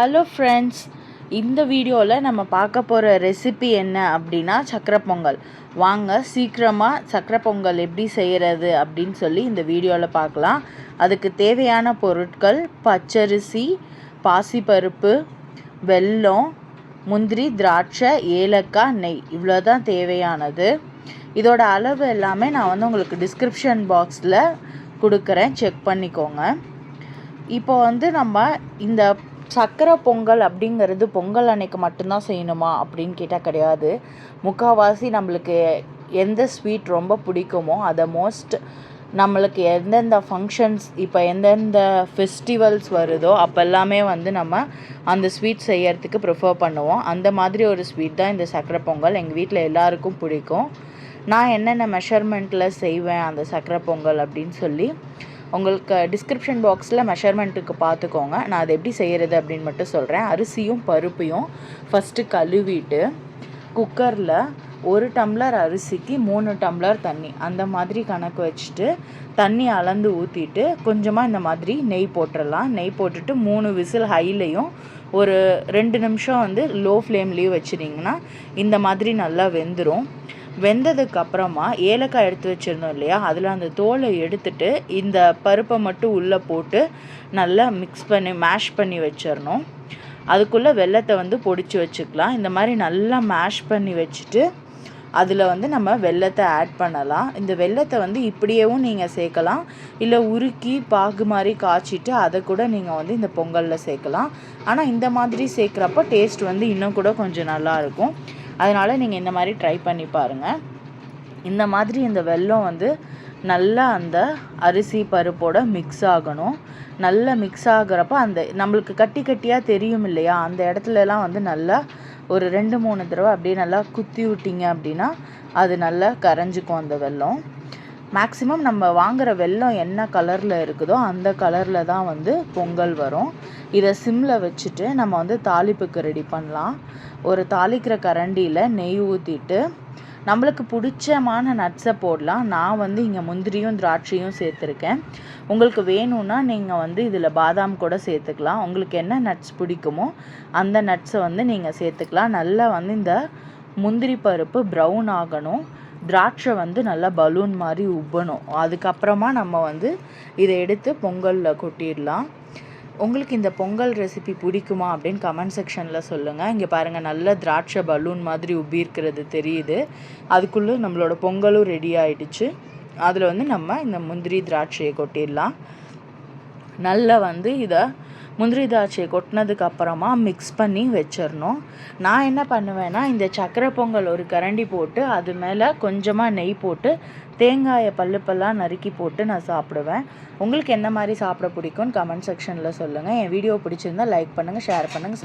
Hello friends இந்த வீடியோவில் நம்ம பார்க்க போகிற ரெசிபி என்ன அப்படின்னா சக்கரை பொங்கல். வாங்க சீக்கிரமாக சக்கரை பொங்கல் எப்படி செய்கிறது அப்படின்னு சொல்லி இந்த வீடியோவில் பார்க்கலாம். அதுக்கு தேவையான பொருட்கள் பச்சரிசி பாசிப்பருப்பு வெல்லம் முந்திரி திராட்சை ஏலக்காய் நெய். இவ்வளோ தான் தேவையானது. இதோட அளவு எல்லாமே நான் வந்து உங்களுக்கு டிஸ்கிரிப்ஷன் பாக்ஸில் கொடுக்குறேன். செக் பண்ணிக்கோங்க. இப்போ வந்து நம்ம இந்த சக்கரை பொங்கல் அப்படிங்கிறது பொங்கல் அன்னைக்கு மட்டும்தான் செய்யணுமா அப்படின்னு கேட்டால் கிடையாது. முக்கால்வாசி நம்மளுக்கு எந்த ஸ்வீட் ரொம்ப பிடிக்குமோ அதை மோஸ்ட் நம்மளுக்கு எந்தெந்த ஃபங்க்ஷன்ஸ் இப்போ எந்தெந்த ஃபெஸ்டிவல்ஸ் வருதோ அப்போ எல்லாமே வந்து நம்ம அந்த ஸ்வீட் செய்யறதுக்கு ப்ரிஃபர் பண்ணுவோம். அந்த மாதிரி ஒரு ஸ்வீட் தான் இந்த சக்கரை பொங்கல். எங்கள் வீட்டில் எல்லாருக்கும் பிடிக்கும். நான் என்னென்ன மெஷர்மெண்ட்டில் செய்வேன் அந்த சக்கரை பொங்கல் அப்படின்னு சொல்லி உங்களுக்கு டிஸ்கிரிப்ஷன் பாக்ஸில் மெஷர்மெண்ட்டுக்கு பார்த்துக்கோங்க. நான் அதை எப்படி செய்கிறது அப்படின்னு மட்டும் சொல்கிறேன் அரிசியும் பருப்பையும் ஃபஸ்ட்டு கழுவிட்டு குக்கரில் ஒரு டம்ளர் அரிசிக்கு மூணு டம்ளர் தண்ணி. அந்த மாதிரி கணக்கு வச்சுட்டு தண்ணி அளந்து ஊற்றிட்டு கொஞ்சமாக இந்த மாதிரி நெய் போட்டுடலாம் நெய் போட்டுட்டு மூணு விசில் ஹைலையும் ஒரு ரெண்டு நிமிஷம் வந்து லோ ஃப்ளேம்லேயும் வச்சுட்டிங்கன்னா இந்த மாதிரி நல்லா வெந்துடும் வெந்ததுக்கு அப்புறமா ஏலக்காய் எடுத்து வச்சுருந்தோம் இல்லையா? அதில் அந்த தோலை எடுத்துட்டு இந்த பருப்பை மட்டும் உள்ளே போட்டு நல்லா மிக்ஸ் பண்ணி மேஷ் பண்ணி வச்சிடணும். அதுக்குள்ளே வெள்ளத்தை வந்து பொடிச்சு வச்சுக்கலாம். இந்த மாதிரி நல்லா மேஷ் பண்ணி வச்சுட்டு அதில் வந்து நம்ம வெள்ளத்தை ஆட் பண்ணலாம். இந்த வெள்ளத்தை வந்து இப்படியேவும் நீங்கள் சேர்க்கலாம். இல்லை உருக்கி பாகு மாதிரி காய்ச்சிட்டு அதை கூட நீங்கள் வந்து இந்த பொங்கலில் சேர்க்கலாம். ஆனால் இந்த மாதிரி சேர்க்குறப்ப டேஸ்ட் வந்து இன்னும் கூட கொஞ்சம் நல்லாயிருக்கும் அதனால் நீங்கள் இந்த மாதிரி ட்ரை பண்ணி பாருங்கள் இந்த மாதிரி இந்த வெல்லம் வந்து நல்லா அந்த அரிசி பருப்போட மிக்ஸ் ஆகணும். நல்லா மிக்ஸ் ஆகிறப்ப அந்த நம்மளுக்கு கட்டி கட்டியாக தெரியும் இல்லையா? அந்த இடத்துலலாம் வந்து நல்லா ஒரு ரெண்டு மூணு தடவை அப்படியே நல்லா குத்தி விட்டிங்க அப்படின்னா அது நல்லா கரைஞ்சிக்கும் அந்த வெல்லம். மேக்ஸிமம் நம்ம வாங்குகிற வெல்லம் என்ன கலரில் இருக்குதோ அந்த கலரில் தான் வந்து பொங்கல் வரும். இதை சிம்மில் வச்சுட்டு நம்ம வந்து தாளிப்புக்கு ரெடி பண்ணலாம். ஒரு தாளிக்கிற கரண்டியில் நெய் ஊற்றிட்டு நம்மளுக்கு பிடிச்சமான நட்ஸை போடலாம். நான் வந்து இங்கே முந்திரியும் திராட்சையும் சேர்த்துருக்கேன். உங்களுக்கு வேணும்னா நீங்கள் வந்து இதில் பாதாம் கூட சேர்த்துக்கலாம். உங்களுக்கு என்ன நட்ஸ் பிடிக்குமோ அந்த நட்ஸை வந்து நீங்கள் சேர்த்துக்கலாம். நல்லா வந்து இந்த முந்திரி பருப்பு ப்ரௌன் ஆகணும். திராட்சை வந்து நல்லா பலூன் மாதிரி உப்பணும். அதுக்கப்புறமா நம்ம வந்து இதை எடுத்து பொங்கலில் கொட்டிடலாம். உங்களுக்கு இந்த பொங்கல் ரெசிபி பிடிக்குமா அப்படின்னு கமெண்ட் செக்ஷனில் சொல்லுங்கள் இங்கே பாருங்கள் நல்ல திராட்சை பலூன் மாதிரி உப்பி இருக்கிறது தெரியுது. அதுக்குள்ளே நம்மளோட பொங்கலும் ரெடி ஆகிடுச்சு அதில் வந்து நம்ம இந்த முந்திரி திராட்சையை கொட்டிடலாம். நல்லா வந்து இதை முந்திரி திராட்சையை கொட்டினதுக்கு அப்புறமா மிக்ஸ் பண்ணி வச்சிடணும். நான் என்ன பண்ணுவேன்னா இந்த சக்கரை பொங்கல் ஒரு கரண்டி போட்டு அது மேலே கொஞ்சமாக நெய் போட்டு தேங்காயை பல்லு பல்லாக நறுக்கி போட்டு நான் சாப்பிடுவேன். உங்களுக்கு எந்த மாதிரி சாப்பிட பிடிக்கும்னு கமெண்ட் செக்ஷனில் சொல்லுங்கள் என் வீடியோ பிடிச்சிருந்தா லைக் பண்ணுங்கள் ஷேர் பண்ணுங்கள்